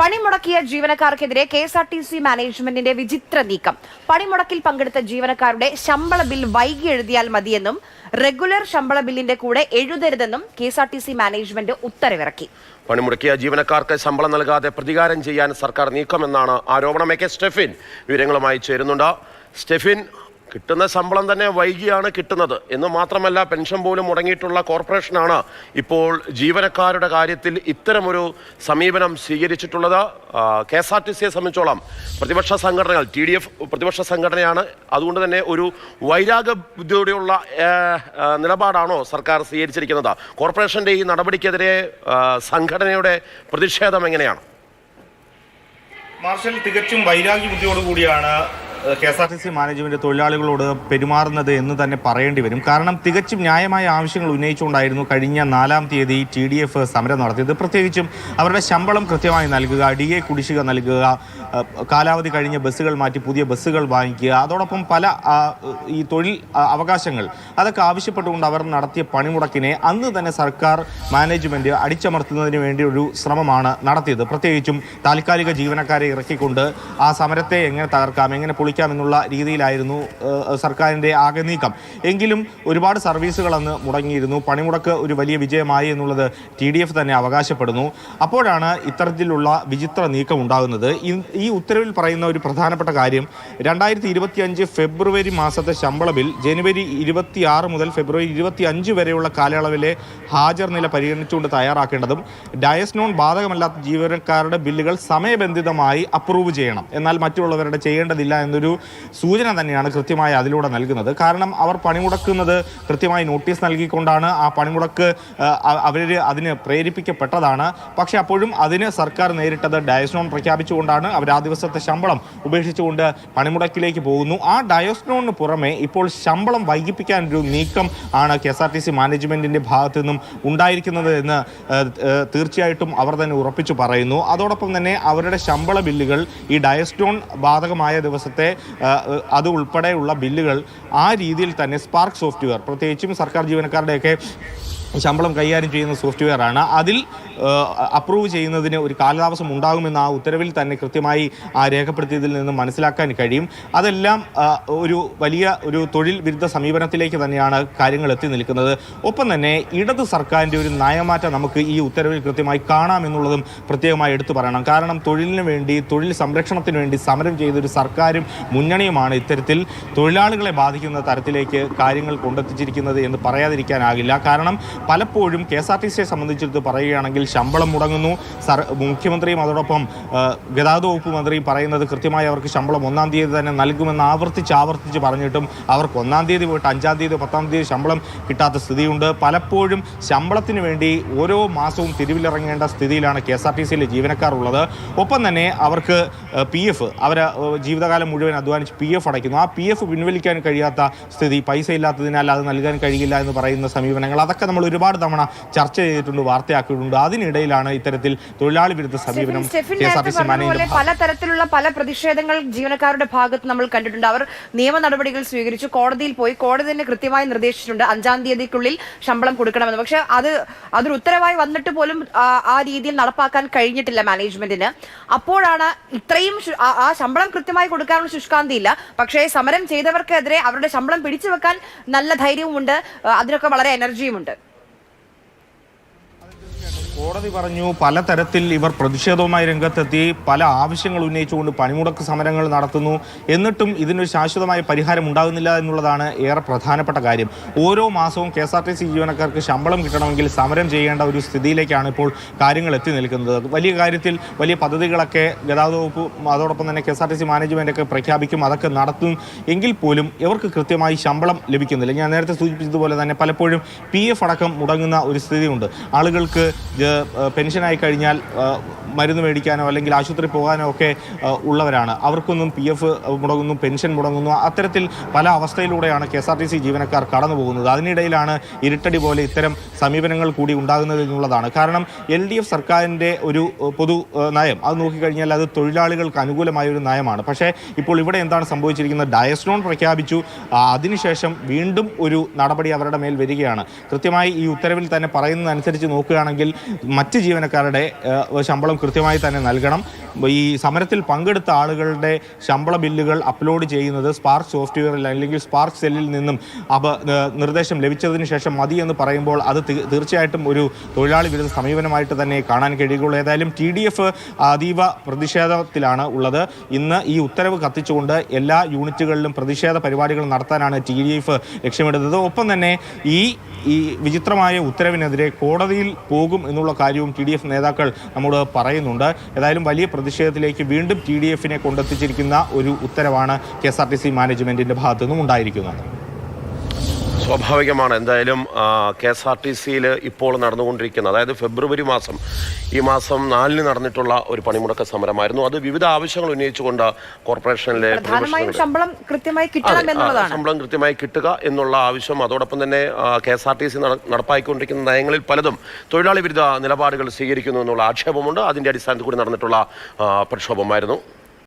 പണിമുടക്കിയ ജീവനക്കാർക്കെതിരെ K S R T C മാനേജ്മെന്റിന്റെ വിചിത്ര നീക്കം. പണിമുടക്കിൽ പങ്കെടുത്ത ജീവനക്കാരുടെ ശമ്പള ബിൽ വൈകി എഴുതിയാൽ മതിയെന്നും റെഗുലർ ശമ്പള ബില്ലിന്റെ കൂടെ എഴുതരുതെന്നും K S R T C management ഉത്തരവിറക്കി. പണിമുടക്കിയ ജീവനക്കാർക്ക് ശമ്പളം നൽകാതെ പ്രതികാരം ചെയ്യാൻ സർക്കാർ നീക്കമെന്നാണ് ആരോപണം. എ കെ സ്റ്റെഫിൻ വിവരങ്ങളുമായി ചേരുന്നുണ്ട്. സ്റ്റെഫിൻ കിട്ടുന്ന ശമ്പളം തന്നെ വൈകിയാണ് കിട്ടുന്നത്. എന്ന് മാത്രമല്ല പെൻഷൻ പോലും മുടങ്ങിയിട്ടുള്ള കോർപ്പറേഷനാണ് ഇപ്പോൾ ജീവനക്കാരുടെ കാര്യത്തിൽ ഇത്തരമൊരു സമീപനം സ്വീകരിച്ചിട്ടുള്ളത്. കെ എസ് ആർ ടി സിയെ സംബന്ധിച്ചോളം പ്രതിപക്ഷ സംഘടനകൾ ടി ഡി എഫ് പ്രതിപക്ഷ സംഘടനയാണ്. അതുകൊണ്ട് തന്നെ ഒരു വൈരാഗ്യ ബുദ്ധിയോടെയുള്ള നിലപാടാണോ സർക്കാർ സ്വീകരിച്ചിരിക്കുന്നത്. കോർപ്പറേഷന്റെ ഈ നടപടിക്കെതിരെ സംഘടനയുടെ പ്രതിഷേധം എങ്ങനെയാണ്? മാർഷൽ തികച്ചും വൈരാഗ്യ ബുദ്ധിയോടുകൂടിയാണ് K S R T C management തൊഴിലാളികളോട് പെരുമാറുന്നത് എന്ന് തന്നെ പറയേണ്ടി വരും. കാരണം തികച്ചും ന്യായമായ ആവശ്യങ്ങൾ ഉന്നയിച്ചുകൊണ്ടായിരുന്നു കഴിഞ്ഞ നാലാം തീയതി ടി ഡി എഫ് സമരം നടത്തിയത്. പ്രത്യേകിച്ചും അവരുടെ ശമ്പളം കൃത്യമായി നൽകുക ഡി എ കുടിശ്ശിക നൽകുക കാലാവധി കഴിഞ്ഞ ബസ്സുകൾ മാറ്റി പുതിയ ബസ്സുകൾ വാങ്ങിക്കുക. അതോടൊപ്പം പല ഈ തൊഴിൽ അവകാശങ്ങൾ. അതൊക്കെ ആവശ്യപ്പെട്ടുകൊണ്ട് അവർ നടത്തിയ പണിമുടക്കിനെ അന്ന് തന്നെ സർക്കാർ മാനേജ്മെന്റ് അടിച്ചമർത്തുന്നതിന് വേണ്ടി ഒരു ശ്രമമാണ് നടത്തിയത്. പ്രത്യേകിച്ചും താൽക്കാലിക ജീവനക്കാരെ ഇറക്കിക്കൊണ്ട് ആ സമരത്തെ എങ്ങനെ തകർക്കാം എങ്ങനെ പൊളിക്കാം എന്നുള്ള രീതിയിലായിരുന്നു സർക്കാരിന്റെ ആകെ നീക്കം. എങ്കിലും ഒരുപാട് സർവീസുകൾ അന്ന് മുടങ്ങിയിരുന്നു. പണിമുടക്ക് ഒരു വലിയ വിജയമായി എന്നുള്ളത് ടി തന്നെ അവകാശപ്പെടുന്നു. അപ്പോഴാണ് ഇത്തരത്തിലുള്ള വിചിത്ര നീക്കം ഉണ്ടാകുന്നത്. ഈ- ഉത്തരവിൽ പറയുന്ന ഒരു പ്രധാനപ്പെട്ട കാര്യം രണ്ടായിരത്തി ഇരുപത്തിയഞ്ച് ഫെബ്രുവരി മാസത്തെ ശമ്പള ബിൽ ജനുവരി ഇരുപത്തിയാറ് മുതൽ ഫെബ്രുവരി ഇരുപത്തി അഞ്ച് വരെയുള്ള കാലയളവിലെ ഹാജർ നില പരിഗണിച്ചുകൊണ്ട് തയ്യാറാക്കേണ്ടതും ഡയസ്നോൺ ബാധകമല്ലാത്ത ജീവനക്കാരുടെ ബില്ലുകൾ സമയബന്ധിതമായി അപ്രൂവ് ചെയ്യണം. എന്നാൽ മറ്റുള്ളവരുടെ ചെയ്യേണ്ടതില്ല എന്നൊരു സൂചന തന്നെയാണ് കൃത്യമായി അതിലൂടെ നൽകുന്നത്. കാരണം അവർ പണിമുടക്കുന്നത് കൃത്യമായി നോട്ടീസ് നൽകിക്കൊണ്ടാണ്. ആ പണിമുടക്ക് അവർ അതിന് പ്രേരിപ്പിക്കപ്പെട്ടതാണ്. പക്ഷേ അപ്പോഴും അതിന് സർക്കാർ നേരിട്ടത് ഡയസ്നോൺ പ്രഖ്യാപിച്ചുകൊണ്ടാണ്. അവർ ആ ദിവസത്തെ ശമ്പളം ഉപേക്ഷിച്ചുകൊണ്ട് പണിമുടക്കിലേക്ക് പോകുന്നു. ആ ഡയോസ്നോണിന് പുറമെ ഇപ്പോൾ ശമ്പളം വൈകിപ്പിക്കാൻ ഒരു നീക്കം ആണ് K S R T C ഭാഗത്തു നിന്നും ഉണ്ടായിരിക്കുന്നത് എന്ന് തീർച്ചയായിട്ടും അവർ തന്നെ ഉറപ്പിച്ചു പറയുന്നു. അതോടൊപ്പം തന്നെ അവരുടെ ശമ്പള ബില്ലുകൾ ഈ ഡയസ്റ്റോൺ ബാധകമായ ദിവസത്തെ അത് ഉൾപ്പെടെയുള്ള ബില്ലുകൾ ആ രീതിയിൽ തന്നെ സ്പാർക്ക് സോഫ്റ്റ്വെയർ പ്രത്യേകിച്ചും സർക്കാർ ജീവനക്കാരുടെയൊക്കെ ശമ്പളം കൈകാര്യം ചെയ്യുന്ന സോഫ്റ്റ്വെയർ ആണ്. അതിൽ അപ്രൂവ് ചെയ്യുന്നതിന് ഒരു കാലതാമസം ഉണ്ടാകുമെന്ന് ആ ഉത്തരവിൽ തന്നെ കൃത്യമായി ആ രേഖപ്പെടുത്തിയതിൽ നിന്ന് മനസ്സിലാക്കാൻ കഴിയും. അതെല്ലാം ഒരു വലിയ ഒരു തൊഴിൽ വിരുദ്ധ സമീപനത്തിലേക്ക് തന്നെയാണ് കാര്യങ്ങൾ എത്തി നിൽക്കുന്നത്. ഒപ്പം തന്നെ ഇടത് സർക്കാരിന്റെ ഒരു നയമാറ്റം നമുക്ക് ഈ ഉത്തരവിൽ കൃത്യമായി കാണാമെന്നുള്ളതും പ്രത്യേകമായി എടുത്തു പറയണം. കാരണം തൊഴിലിന് വേണ്ടി തൊഴിൽ സംരക്ഷണത്തിന് വേണ്ടി സമരം ചെയ്തൊരു സർക്കാരും മുന്നണിയുമാണ് ഇത്തരത്തിൽ തൊഴിലാളികളെ ബാധിക്കുന്ന തരത്തിലേക്ക് കാര്യങ്ങൾ കൊണ്ടെത്തിച്ചിരിക്കുന്നത് എന്ന് പറയാതിരിക്കാനാകില്ല. കാരണം പലപ്പോഴും കെ എസ് ആർ ടി സിയെ സംബന്ധിച്ചിടത്ത് പറയുകയാണെങ്കിൽ ശമ്പളം മുടങ്ങുന്നു. സർ മുഖ്യമന്ത്രിയും അതോടൊപ്പം ഗതാഗത വകുപ്പ് മന്ത്രിയും പറയുന്നത് കൃത്യമായി അവർക്ക് ശമ്പളം ഒന്നാം തീയതി തന്നെ നൽകുമെന്ന് ആവർത്തിച്ച് ആവർത്തിച്ച് പറഞ്ഞിട്ടും അവർക്ക് ഒന്നാം തീയതി പോയിട്ട് അഞ്ചാം തീയതി പത്താം തീയതി ശമ്പളം കിട്ടാത്ത സ്ഥിതിയുണ്ട്. പലപ്പോഴും ശമ്പളത്തിന് വേണ്ടി ഓരോ മാസവും തിരിവിലിറങ്ങേണ്ട സ്ഥിതിയിലാണ് കെ എസ് ആർ ടി സിയിലെ ജീവനക്കാർ ഉള്ളത് ഒപ്പം തന്നെ അവർക്ക് പി എഫ് അവർ ജീവിതകാലം മുഴുവൻ അധ്വാനിച്ച് പി എഫ് അടയ്ക്കുന്നു. ആ പി എഫ് പിൻവലിക്കാൻ കഴിയാത്ത സ്ഥിതി പൈസ ഇല്ലാത്തതിനാൽ അത് നൽകാൻ കഴിയില്ല എന്ന് പറയുന്ന സമീപനങ്ങൾ അതൊക്കെ നമ്മൾ ഒരുപാട് തവണ ചർച്ച ചെയ്തിട്ടുണ്ട് വാർത്തയാക്കിയിട്ടുണ്ട്. അതിനിടയിലാണ് ഇത്തരത്തിൽ തൊഴിലാളി വിരുദ്ധ സമീപനം പലതരത്തിലുള്ള K S R T C management പല പ്രതിഷേധങ്ങൾ ജീവനക്കാരുടെ ഭാഗത്ത് നമ്മൾ കണ്ടിട്ടുണ്ട്. അവർ നിയമ നടപടികൾ സ്വീകരിച്ചു കോടതിയിൽ പോയി. കോടതി തന്നെ കൃത്യമായി നിർദ്ദേശിച്ചിട്ടുണ്ട്. അഞ്ചാം തീയതിക്കുള്ളിൽ ശമ്പളം കൊടുക്കണമെന്ന്. പക്ഷെ അത് അതൊരു ഉത്തരവായി വന്നിട്ട് പോലും ആ, രീതിയിൽ നടപ്പാക്കാൻ കഴിഞ്ഞിട്ടില്ല മാനേജ്മെന്റിന്. അപ്പോഴാണ് ഇത്രയും ആ- ശമ്പളം കൃത്യമായി കൊടുക്കാനുള്ള ശുഷ്കാന്തി ഇല്ല പക്ഷേ സമരം ചെയ്തവർക്കെതിരെ അവരുടെ ശമ്പളം പിടിച്ചു വെക്കാൻ നല്ല ധൈര്യവും ഉണ്ട് അതിനൊക്കെ വളരെ എനർജിയുമുണ്ട്. കോടതി പറഞ്ഞു പലതരത്തിൽ ഇവർ പ്രതിഷേധവുമായി രംഗത്തെത്തി പല ആവശ്യങ്ങൾ ഉന്നയിച്ചുകൊണ്ട് പണിമുടക്ക് സമരങ്ങൾ നടത്തുന്നു. എന്നിട്ടും ഇതിനൊരു ശാശ്വതമായ പരിഹാരം ഉണ്ടാകുന്നില്ല എന്നുള്ളതാണ് ഏറെ പ്രധാനപ്പെട്ട കാര്യം. ഓരോ മാസവും K S R T C ജീവനക്കാർക്ക് ശമ്പളം കിട്ടണമെങ്കിൽ സമരം ചെയ്യേണ്ട ഒരു സ്ഥിതിയിലേക്കാണ് ഇപ്പോൾ കാര്യങ്ങൾ എത്തി നിൽക്കുന്നത്. വലിയ കാര്യത്തിൽ വലിയ പദ്ധതികളൊക്കെ ഗതാഗത വകുപ്പ് അതോടൊപ്പം തന്നെ K S R T C മാനേജ്മെന്റൊക്കെ പ്രഖ്യാപിക്കും അതൊക്കെ നടത്തും. എങ്കിൽ പോലും ഇവർക്ക് കൃത്യമായി ശമ്പളം ലഭിക്കുന്നില്ല. ഞാൻ നേരത്തെ സൂചിപ്പിച്ചതുപോലെ തന്നെ പലപ്പോഴും പി എഫ് അടക്കം മുടങ്ങുന്ന ഒരു സ്ഥിതിയുണ്ട്. ആളുകൾക്ക് പെൻഷനായി കഴിഞ്ഞാൽ മരുന്ന് മേടിക്കാനോ അല്ലെങ്കിൽ ആശുപത്രി പോകാനോ ഒക്കെ ഉള്ളവരാണ്. അവർക്കൊന്നും പി എഫ് മുടങ്ങുന്നു പെൻഷൻ മുടങ്ങുന്നു അത്തരത്തിൽ പല അവസ്ഥയിലൂടെയാണ് K S R T C ജീവനക്കാർ കടന്നു പോകുന്നത്. അതിനിടയിലാണ് ഇരുട്ടടി പോലെ ഇത്തരം സമീപനങ്ങൾ കൂടി ഉണ്ടാകുന്നത് എന്നുള്ളതാണ്. കാരണം എൽ ഡി എഫ് സർക്കാരിന്റെ ഒരു പൊതു നയം അത് നോക്കിക്കഴിഞ്ഞാൽ അത് തൊഴിലാളികൾക്ക് അനുകൂലമായ ഒരു നയമാണ്. പക്ഷേ ഇപ്പോൾ ഇവിടെ എന്താണ് സംഭവിച്ചിരിക്കുന്നത്? ഡയസ്നോൺ പ്രഖ്യാപിച്ചു. അതിനുശേഷം വീണ്ടും ഒരു നടപടി അവരുടെ മേൽ വരികയാണ്. കൃത്യമായി ഈ ഉത്തരവിൽ തന്നെ പറയുന്നതനുസരിച്ച് നോക്കുകയാണെങ്കിൽ മറ്റ് ജീവനക്കാരുടെ ശമ്പളം കൃത്യമായി തന്നെ നൽകണം. ഈ സമരത്തിൽ പങ്കെടുത്ത ആളുകളുടെ ശമ്പള ബില്ലുകൾ അപ്ലോഡ് ചെയ്യുന്നത് സ്പാർക്ക് സോഫ്റ്റ്വെയറിൽ അല്ലെങ്കിൽ സ്പാർക്ക് സെല്ലിൽ നിന്നും അപ നിർദ്ദേശം ലഭിച്ചതിന് ശേഷം മതി എന്ന് പറയുമ്പോൾ അത് തീർച്ചയായിട്ടും ഒരു തൊഴിലാളി വിരുദ്ധ സമീപനമായിട്ട് തന്നെ കാണാൻ കഴിയുകയുള്ളൂ. ഏതായാലും ടി ഡി എഫ് അതീവ പ്രതിഷേധത്തിലാണ് ഉള്ളത്. ഇന്ന് ഈ ഉത്തരവ് കത്തിച്ചുകൊണ്ട് എല്ലാ യൂണിറ്റുകളിലും പ്രതിഷേധ പരിപാടികൾ നടത്താനാണ് ടി ഡി എഫ് ലക്ഷ്യമിടുന്നത്. ഒപ്പം തന്നെ ഈ ഈ വിചിത്രമായ ഉത്തരവിനെതിരെ കോടതിയിൽ പോകും എന്നുള്ള കാര്യവും ടി ഡി എഫ് നേതാക്കൾ നമ്മോട് പറയുന്നുണ്ട്. ഏതായാലും വലിയ പ്രതിഷേധത്തിലേക്ക് വീണ്ടും ടി ഡി എഫിനെ കൊണ്ടെത്തിച്ചിരിക്കുന്ന ഒരു ഉത്തരവാണ് K S R T C മാനേജ്മെന്റിന്റെ ഭാഗത്തു നിന്നും ഉണ്ടായിരിക്കുന്നത്. സ്വാഭാവികമാണ്. എന്തായാലും കെ എസ് ആർ ടി സിയിൽ ഇപ്പോൾ നടന്നുകൊണ്ടിരിക്കുന്ന അതായത് ഫെബ്രുവരി മാസം ഈ മാസം നാലിന് നടന്നിട്ടുള്ള ഒരു പണിമുടക്ക സമരമായിരുന്നു. അത് വിവിധ ആവശ്യങ്ങൾ ഉന്നയിച്ചുകൊണ്ട് കോർപ്പറേഷനിലെ ശമ്പളം കൃത്യമായി കിട്ടുക എന്നുള്ള ആവശ്യം അതോടൊപ്പം തന്നെ K S R T C നടപ്പാക്കിക്കൊണ്ടിരിക്കുന്ന നയങ്ങളിൽ പലതും തൊഴിലാളി വിരുദ്ധ നിലപാടുകൾ സ്വീകരിക്കുന്നു എന്നുള്ള ആക്ഷേപമുണ്ട്. അതിന്റെ അടിസ്ഥാനത്തിൽ കൂടി നടന്നിട്ടുള്ള പ്രക്ഷോഭമായിരുന്നു.